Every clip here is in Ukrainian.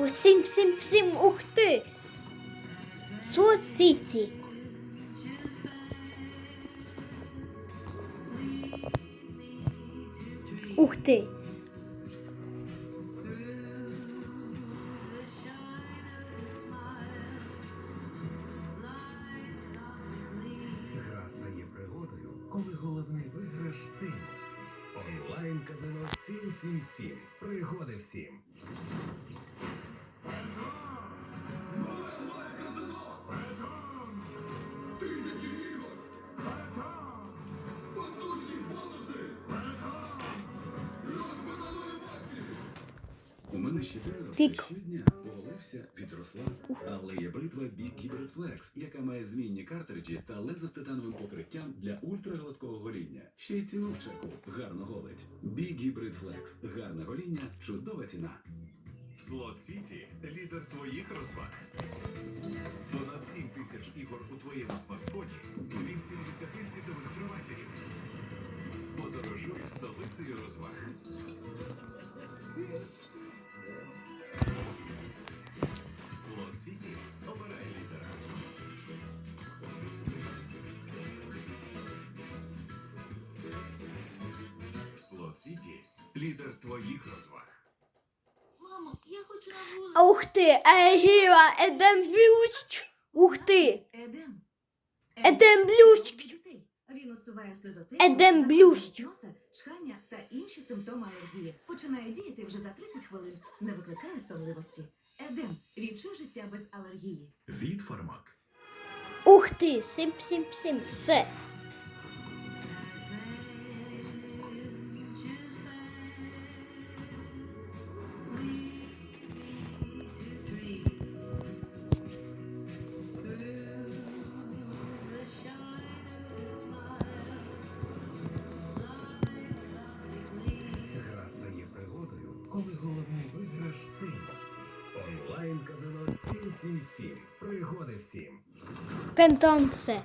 Вау! Всім, всім, всім! Ух ти! Слот Сіті. Ух ти! Гра стає пригодою, коли головний виграш це емоції. Онлайн казино 777. Пригоди всім. Пік. щодня. Поголився, відросла. Але є бритва Big Hybrid Flex, яка має змінні картриджі та лезо з титановим покриттям для ультрагладкого гоління. Ще й ціну в чеку. Гарно голить. Big Hybrid Flex. Гарне гоління, чудова ціна. Слот Сіті лідер твоїх розваг. Понад 7 тисяч ігор у твоєму смартфоні від 70 світових провайдерів. Подорожуй столицею розваг. Сіті лідер твоїх розваг. Мамо, я хочу на вулицю. Ух ти! Егіла! Едем блющ! Ух ти! Едем. Едем блющ! Він усуває сльозотечу, Едем блющ. носа, чхання та інші симптоми алергії. Починає діяти вже за 30 хвилин. Не викликає сонливості. Едем. Відчуй життя без алергії. Від Фармак. Ух ти! Сім. Все. Коли головний виграш це емоції. Онлайн казино 777. Пригоди всім. Пентонце.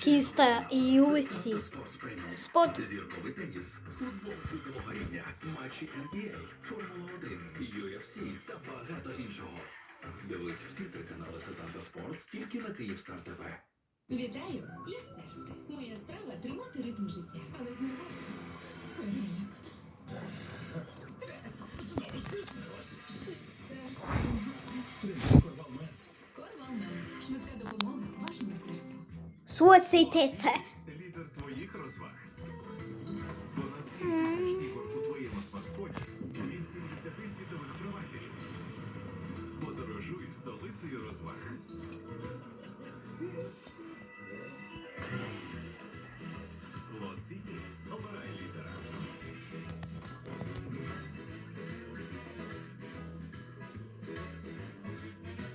Кіста і UFC. Спорт. Зірковий теніс, футбол світового рівня, матчі NBA, Формула 1, UFC та багато іншого. Дивись всі три канали Сетанта Спортс тільки на Київстар ТВ. Вітаю, я серце. Моя справа тримати ритм життя, але з нервовістю. Переляк. Стрес. Щось серце. Корвалмен. Швидка допомога вашому серцю. Слот це. Лідер твоїх розваг. Понад 7 тисяч ігор у твоєму смартфоні від 70 світових провайдерів. Подорожуй столицею розваг. Слот Сіті обирай лідера.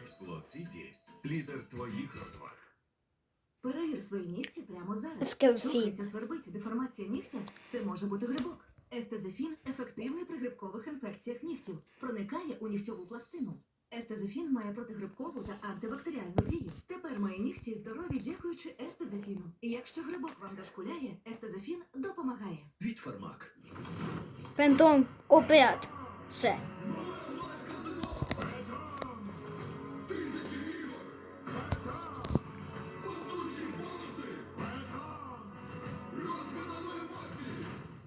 Слот Сіті лідер твоїх розваг. Перевір свої нігті прямо зараз. Чухається, свербить, деформація нігтя – це може бути грибок. Естезефін ефективний при грибкових інфекціях нігтів. Проникає у нігтьову пластину. Естезефін має протигрибкову та антибактеріальну дію. Тепер мої нігті здорові, дякуючи естезефіну. І якщо грибок вам дошкуляє, естезефін допомагає. Від Фармак. Пентон. Опять. Все.